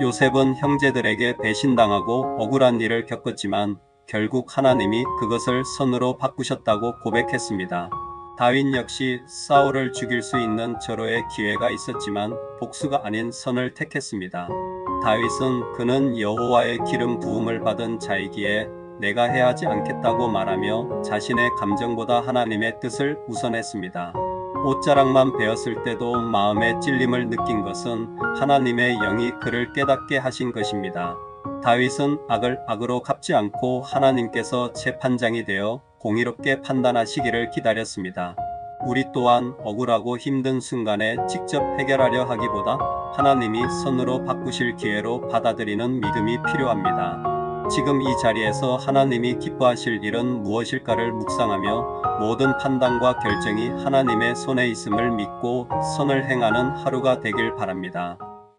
요셉은 형제들에게 배신당하고 억울한 일을 겪었지만 결국 하나님이 그것을 선으로 바꾸셨다고 고백했습니다. 다윈 역시 사울을 죽일 수 있는 절호의 기회가 있었지만 복수가 아닌 선을 택했습니다. 다윗은 그는 여호와의 기름 부음을 받은 자이기에 내가 해하지 않겠다고 말하며 자신의 감정보다 하나님의 뜻을 우선했습니다. 옷자락만 베었을 때도 마음의 찔림을 느낀 것은 하나님의 영이 그를 깨닫게 하신 것입니다. 다윗은 악을 악으로 갚지 않고 하나님께서 재판장이 되어 공의롭게 판단하시기를 기다렸습니다. 우리 또한 억울하고 힘든 순간에 직접 해결하려 하기보다 하나님이 선으로 바꾸실 기회로 받아들이는 믿음이 필요합니다. 지금 이 자리에서 하나님이 기뻐하실 일은 무엇일까를 묵상하며 모든 판단과 결정이 하나님의 손에 있음을 믿고 선을 행하는 하루가 되길 바랍니다.